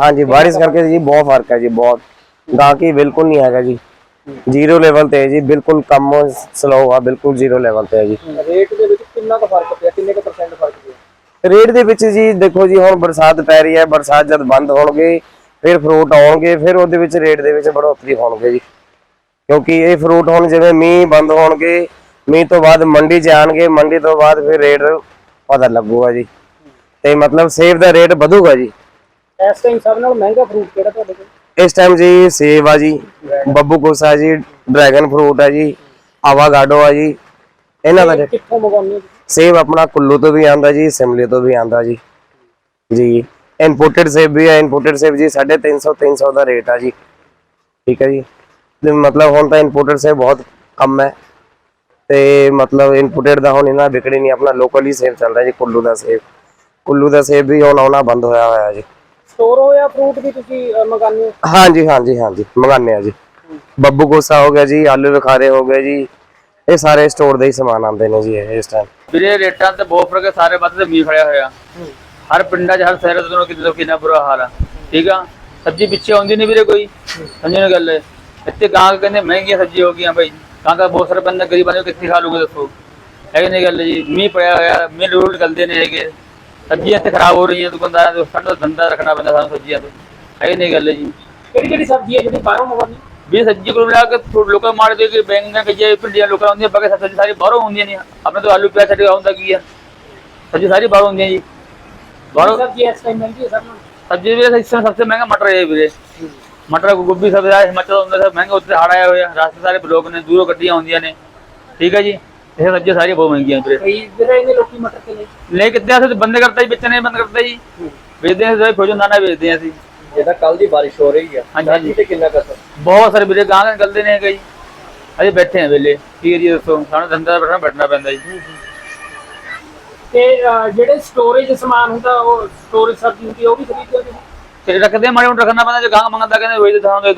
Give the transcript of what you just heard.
ਹਾਂਜੀ ਬਾਰਿਸ਼ ਕਰਕੇ ਜੀ ਬਹੁਤ ਫ਼ਰਕ ਹੈ ਜੀ ਬਹੁਤ। ਗਾਹਕੀ ਬਿਲਕੁਲ ਨਹੀਂ ਹੈਗਾ ਜੀ। ਜ਼ੀਰੋ ਲੈਵਲ ਤੇ ਹੈ ਜੀ ਬਿਲਕੁਲ ਕੰਮ ਸਲੋ ਆ ਬਿਲਕੁਲ ਜ਼ੀਰੋ ਲੈਵਲ ਤੇ ਹੈ ਜੀ। ਰੇਟ ਦੇ ਵਿੱਚ ਕਿੰਨਾ ਕੁ ਫ਼ਰਕ ਪਿਆ ਕਿੰਨੇ ਕੁ ਪਰਸੈਂਟ ਫ਼ਰਕ ਪਿਆ? ਰੇਟ ਦੇ ਵਿੱਚ ਜੀ ਦੇਖੋ ਜੀ ਹੁਣ ਬਰਸਾਤ ਪੈ ਰਹੀ ਹੈ ਬਰਸਾਤ ਜਦ ਬੰਦ ਹੋਣਗੇ ਫਿਰ ਫਰੂਟ ਆਉਣਗੇ ਫਿਰ ਉਹਦੇ ਵਿੱਚ ਰੇਟ ਦੇ ਵਿੱਚ ਬੜੋਤਰੀ ਹੋਣਗੇ ਜੀ। ਕਿਉਂਕਿ ਇਹ ਫਰੂਟ ਹੁਣ ਜਿਵੇਂ ਮੀਂਹ ਬੰਦ ਹੋਣਗੇ ਮੀਂਹ ਤੋਂ ਬਾਅਦ ਮੰਡੀ 'ਚ ਆਣਗੇ ਮੰਡੀ ਤੋਂ ਬਾਅਦ ਫਿਰ ਰੇਟ ਪਤਾ ਲੱਗੂਗਾ ਜੀ। ਤੇ ਮਤਲਬ ਸੇਬ ਦਾ ਰੇਟ ਵਧੂਗਾ ਜੀ। ਇਸ ਟਾਈਮ ਸਭ ਨਾਲ ਮਹਿੰਗਾ ਫਰੂਟ ਕਿਹੜਾ ਤੁਹਾਡੇ ਕੋਲ? ਇਸ ਟਾਈਮ ਜੀ ਸੇਬ ਆ ਜੀ ਬੱਬੂ ਕੋਸਾ ਜੀ ਡਰੈਗਨ ਫਰੂਟ ਆ ਜੀ ਆਵਾਗਾਡੋ ਆ ਜੀ ਇਹਨਾਂ ਦਾ ਰੇਟ- ਕਿੱਥੋਂ ਮੰਗਾਉਂਦੇ ਹੋ ਤੁਸੀਂ? ਸੇਬ ਆਪਣਾ ਕੁੱਲੂ ਤੋਂ ਵੀ ਆਂਦਾ ਜੀ ਸਿਮਲੇ ਤੋਂ ਵੀ ਆਂਦਾ ਜੀ। ਜੀ ਇੰਪੋਰਟਡ ਸੇਬ ਵੀ ਹੈ ਇੰਪੋਰਟਡ ਸੇਬ ਜੀ 350 300 ਦਾ ਰੇਟ ਆ ਜੀ। ਠੀਕ ਹੈ ਜੀ। ਤੇ ਮਤਲਬ ਹੁਣ ਤਾਂ ਇੰਪੋਰਟਡ ਸੇਬ ਬਹੁਤ ਕਮ ਹੈ। ਤੇ ਮਤਲਬ ਇੰਪੋਰਟਡ ਦਾ ਹੁਣ ਇਹਨਾਂ ਵਿਕੜੀ ਨਹੀਂ ਆਪਣਾ ਲੋਕਲ ਹੀ ਸੇਬ ਚੱਲਦਾ ਜੀ ਕੁੱਲੂ ਦਾ ਸੇਬ। ਕੁੱਲੂ ਦਾ ਸੇਬ ਵੀ ਹੁਣ ਆਉਣਾ ਬੰਦ ਹੋਇਆ ਹੋਇਆ ਜੀ। ਸਟੋਰ ਹੋਇਆ ਫਰੂਟ ਵੀ ਤੁਸੀਂ ਮੰਗਾਉਂਦੇ ਹੋ? ਹਾਂਜੀ ਹਾਂਜੀ ਹਾਂਜੀ ਮੰਗਾਨੇ ਆ ਜੀ। ਬੱਬੂ ਕੋਸਾ ਹੋ ਗਿਆ ਜੀ ਆਲੂ ਬੁਖਾਰੇ ਹੋ ਗਏ ਜੀ। ਇਹ ਸਾਰੇ ਸਟੋਰ ਦੇ ਹੀ ਸਮਾਨ ਆਉਂਦੇ ਨੇ ਜੀ ਇਹ ਇਸ ਟਾਈਮ ਵੀਰੇ ਰੇਟਾਂ ਤੇ ਬਹੁਤ ਫ਼ਰਕ ਹੈ ਸਾਰੇ ਪਾਸੇ ਤੇ ਮੀਂਹ ਫੜਿਆ ਹੋਇਆ। ਹਰ ਪਿੰਡਾਂ 'ਚ ਹਰ ਸ਼ਹਿਰ 'ਚ ਕਿਤੇ ਤੋਂ ਕਿੰਨਾ ਬੁਰਾ ਹਾਲ ਆ। ਠੀਕ ਆ? ਸਬਜ਼ੀ ਪਿੱਛੇ ਆਉਂਦੀ ਨਹੀਂ ਵੀਰੇ ਕੋਈ। ਸਮਝੋ ਨਾ ਗੱਲ ਇੱਥੇ ਗਾਂ ਕਹਿੰਦੇ ਮਹਿੰਗੀਆਂ ਸਬਜ਼ੀ ਹੋ ਗਈਆਂ ਭਾਈ ਗਾਂ ਦਾ ਬਹੁਤ ਸਾਰੇ ਬੰਦੇ ਗਰੀਬਾਂ ਨੇ ਕਿੱਥੇ ਖਾ ਲੂਗੇ ਦੱਸੋ। ਹੈ ਨਹੀਂ ਗੱਲ ਜੀ ਮੀਂਹ ਪਿਆ ਹੋਇਆ ਮੀਂਹ ਰੋਡ ਚੱਲਦੇ ਨੇ ਹੈਗੇ। ਸਬਜ਼ੀਆਂ ਤੇ ਖਰਾਬ ਹੋ ਰਹੀਆਂ ਦੁਕਾਨਦਾਰਾਂ ਦੇ ਸਾਡਾ ਧੰਦਾ ਰੱਖਣਾ ਪੈਂਦਾ ਸਾਨੂੰ ਸਬਜ਼ੀਆਂ ਤੇ। ਇਹ ਨਹੀਂ ਗੱਲ ਜੀ। ਕਿਹੜੀ ਕਿਹੜੀ ਸਬਜ਼ੀ ਹੈ ਜਿਹੜੀ ਬਾਹਰੋਂ ਮੰਗਵਾਉਣੀ ਵੀ ਸਬਜ਼ੀ ਕੋਲ ਮਿਲਾ ਕੇ ਲੋਕਾਂ ਮਾਰ ਦੇ ਕੇ ਬੈਂਗਣ ਕਜੇ ਭਿੰਡੀਆਂ ਲੋਕਾਂ ਹੁੰਦੀਆਂ ਬਾਕੀ ਸਬਜ਼ੀ ਸਾਰੀ ਬਾਹਰੋਂ ਹੁੰਦੀਆਂ ਨੇ ਆਪਣੇ ਤੋਂ ਆਲੂ ਪਿਆਜ਼ ਛੱਡ ਆਉਂਦਾ ਕੀ ਆ? ਸਬਜ਼ੀ ਸਾਰੀ ਬਾਹਰੋਂ ਹੁੰਦੀਆਂ ਜੀ। ਬਾਹਰੋਂ ਸਬਜ਼ੀ ਇਸ ਟਾਈਮ ਮਿਲਦੀ ਹੈ ਸਭ ਨੂੰ? ਸਬਜ਼ੀ ਵੀ ਇਸ ਸਮੇਂ ਸਭ ਤੋਂ ਮਹਿੰਗਾ ਮਟਰ ਹੈ ਵੀਰੇ। ਮਟਰ ਗੋਭੀ ਸਭ ਦਾ ਹਿਮਾਚਲ ਹੁੰਦਾ ਸਭ ਮਹਿੰਗਾ ਉੱਤੇ ਹਾੜ ਆਇਆ ਹੋਇਆ ਰਾਸਤੇ ਸਾਰੇ ਬਲੋਕ ਨੇ ਦੂਰੋਂ ਗੱਡੀਆਂ ਆਉਂਦੀਆਂ ਨੇ। ਠੀਕ ਹੈ ਜੀ। ਇਹ ਸਬਜ਼ੀਆਂ ਸਾਰੀਆਂ ਬਹੁਤ ਮਹਿੰਗੀਆਂ ਵੀਰੇ। ਖਰੀਦ ਰਹੇ ਨੇ ਲੋਕੀ ਮਟਰ ਤੇ ਲਈ ਲੈ ਆਸੇ ਬੰਦੇ ਕਰਤਾ ਜੀ ਵੇਚਣੇ ਬੰਦ ਕਰਤਾ ਜੀ। ਵੇਚਦੇ ਹਾਂ ਸਾਰੇ ਫੋਜਨ ਦਾਣਾ ਵੇਚਦੇ ਹਾਂ ਅਸੀਂ। ਜਿਹਦਾ ਕੱਲ ਦੀ ਬਾਰਿਸ਼ ਹੋ ਰਹੀ ਹੈ ਹਾਂਜੀ, ਹਾਂਜੀ। ਤੇ ਕਿੰਨਾ ਕਸਰ ਬਹੁਤ ਸਾਰੇ ਵੀਰੇ ਗਾਂ ਨਿਕਲਦੇ ਨੇ ਹੈਗੇ ਜੀ ਅਜੇ ਬੈਠੇ ਹਾਂ ਵੇਲੇ ਕੀ ਜੀ ਦੱਸੋ? ਸਾਨੂੰ ਧੰਦਾ ਬੈਠਣਾ ਬੈਠਣਾ ਪੈਂਦਾ ਜੀ। ਤੇ ਜਿਹੜੇ ਸਟੋਰੇਜ ਸਮਾਨ ਹੁੰਦਾ ਉਹ ਸਟੋਰੇਜ ਸਬਜ਼ੀ ਹੁੰਦੀ ਉਹ ਵੀ ਖਰੀਦਦੇ ਹੋ ਤੁਸੀਂ? ਤੇ ਰੱਖਦੇ ਮਾੜੇ ਮੋਟੇ ਰੱਖਣਾ ਪੈਂਦਾ ਜੇ ਗਾਂ ਮੰਗਦਾ ਕਹਿੰਦੇ ਵੇਚ ਦੇ ਦੇ